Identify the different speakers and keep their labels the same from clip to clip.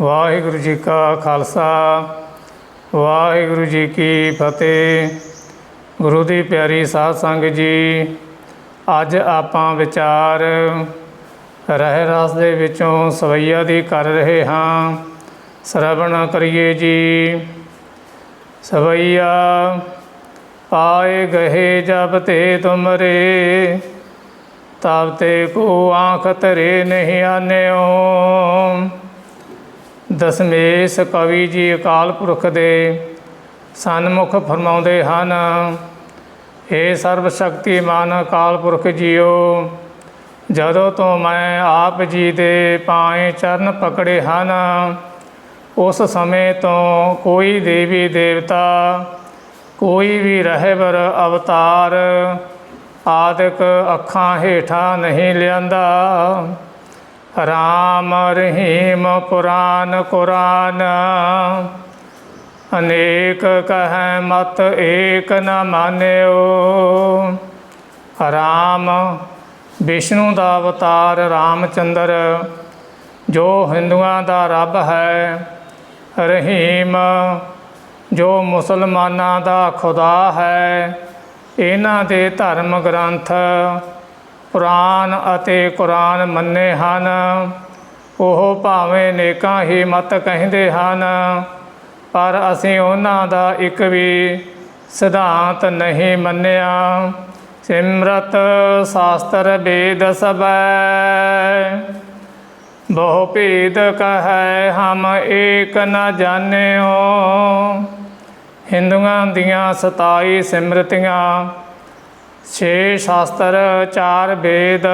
Speaker 1: ਵਾਹਿਗੁਰੂ ਜੀ ਕਾ ਖਾਲਸਾ, ਵਾਹਿਗੁਰੂ ਜੀ ਕੀ ਫਤਿਹ। ਗੁਰੂ ਦੀ ਪਿਆਰੀ ਸਾਧ ਸੰਗਤ ਜੀ, ਅੱਜ ਆਪਾਂ ਵਿਚਾਰ ਰਹਿ ਰਸ ਦੇ ਵਿੱਚੋਂ ਸਵਈਆ ਦੀ ਕਰ ਰਹੇ ਹਾਂ। ਸ਼ਰਵਣ ਕਰੀਏ ਜੀ। ਸਵਈਆ ਪਾਏ ਗਏ ਜਬ ਤੇ ਤੁਮਰੇ, ਤਬ ਤੇ ਕੋ ਆਂਖ ਤਰੇ ਨਹੀਂ ਆਨਿਓ। ਦਸਮੇਸ਼ ਕਵੀ ਜੀ ਅਕਾਲ ਪੁਰਖ ਦੇ ਸਨਮੁਖ ਫਰਮਾਉਂਦੇ ਹਨ ਏ ਸਰਵ ਸ਼ਕਤੀਮਾਨ ਅਕਾਲ ਪੁਰਖ ਜੀਓ, ਜਦੋਂ ਤੋਂ ਮੈਂ ਆਪ ਜੀ ਦੇ ਪਾਏ ਚਰਨ ਪਕੜੇ ਹਨ, ਉਸ ਸਮੇਂ ਤੋਂ ਕੋਈ ਦੇਵੀ ਦੇਵਤਾ, ਕੋਈ ਵੀ ਰਹਿਬਰ ਅਵਤਾਰ ਆਦਿਕ ਅੱਖਾਂ ਹੇਠਾਂ ਨਹੀਂ ਲਿਆਂਦਾ। ਰਾਮ ਰਹੀਮ ਪੁਰਾਨ ਕੁਰਾਨ। ਅਨੇਕ ਕਹੈ ਮਤ ਏਕ ਨ ਮਾਨਿਓ। ਰਾਮ ਵਿਸ਼ਨੂੰ ਦਾ ਅਵਤਾਰ ਰਾਮਚੰਦਰ, ਜੋ ਹਿੰਦੂਆਂ ਦਾ ਰੱਬ ਹੈ। ਰਹੀਮ, ਜੋ ਮੁਸਲਮਾਨਾਂ ਦਾ ਖੁਦਾ ਹੈ। ਇਹਨਾਂ ਦੇ ਧਰਮ ਗ੍ਰੰਥ ਪੁਰਾਨ ਅਤੇ ਕੁਰਾਨ ਮੰਨੇ ਹਨ। ਉਹ ਭਾਵੇਂ ਨੇਕਾਂ ਹੀ ਮਤ ਕਹਿੰਦੇ ਹਨ, ਪਰ ਅਸੀਂ ਉਹਨਾਂ ਦਾ ਇੱਕ ਵੀ ਸਿਧਾਂਤ ਨਹੀਂ ਮੰਨਿਆ। ਸਿਮਰਤ ਸ਼ਾਸਤਰ ਵੇਦ ਸਭੈ। ਬਹੁ ਭੇਦ ਕਹੈ ਹਮ ਏਕ ਨ ਜਾਣਿਓ। ਹਿੰਦੂਆਂ ਦੀਆਂ 27 ਸਿਮਰਤੀਆਂ ਛੇ ਸ਼ਾਸਤਰ, ਚਾਰ ਵੇਦ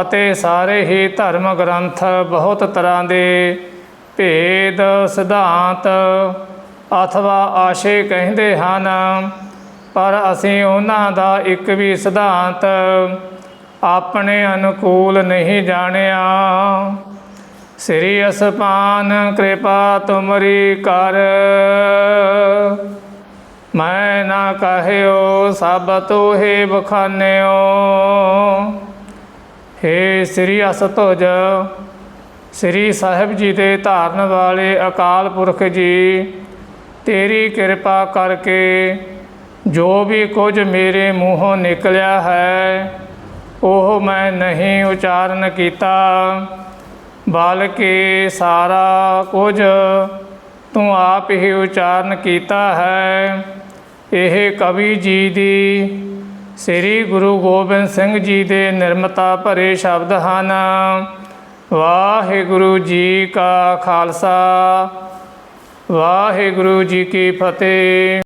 Speaker 1: ਅਤੇ ਸਾਰੇ ਹੀ ਧਰਮ ਗ੍ਰੰਥ ਬਹੁਤ ਤਰ੍ਹਾਂ ਦੇ ਭੇਦ, ਸਿਧਾਂਤ ਅਥਵਾ ਆਸ਼ੇ ਕਹਿੰਦੇ ਹਨ। ਪਰ ਅਸੀਂ ਉਹਨਾਂ ਦਾ ਇੱਕ ਵੀ ਸਿਧਾਂਤ ਆਪਣੇ ਅਨੁਕੂਲ ਨਹੀਂ ਜਾਣਿਆ। ਸ੍ਰੀ ਅਸਪਾਨ, ਕਿਰਪਾ ਤੁਮਰੀ ਕਰ। ਮੈਂ ਨਾ ਕਹਿਓ, ਸਭ ਤੋਹੇ ਬਖਾਨਿਓ। ਹੇ ਸ੍ਰੀ ਅਸਤੁਜ, ਸ੍ਰੀ ਸਾਹਿਬ ਜੀ ਦੇ ਧਾਰਨ ਵਾਲੇ ਅਕਾਲ ਪੁਰਖ ਜੀ, ਤੇਰੀ ਕਿਰਪਾ ਕਰਕੇ ਜੋ ਵੀ ਕੁਝ ਮੇਰੇ ਮੂੰਹੋਂ ਨਿਕਲਿਆ ਹੈ, ਉਹ ਮੈਂ ਨਹੀਂ ਉਚਾਰਨ ਕੀਤਾ, ਬਲਕਿ ਸਾਰਾ ਕੁਝ ਤੂੰ ਆਪ ਹੀ ਉਚਾਰਨ ਕੀਤਾ ਹੈ। ਇਹ ਕਵੀ ਜੀ ਦੀ ਸ੍ਰੀ ਗੁਰੂ ਗੋਬਿੰਦ ਸਿੰਘ ਜੀ ਦੇ ਨਿਰਮਤਾ ਭਰੇ ਸ਼ਬਦ ਹਨ। ਵਾਹਿਗੁਰੂ ਜੀ ਕਾ ਖਾਲਸਾ, ਵਾਹਿਗੁਰੂ ਜੀ ਕੀ ਫਤਿਹ।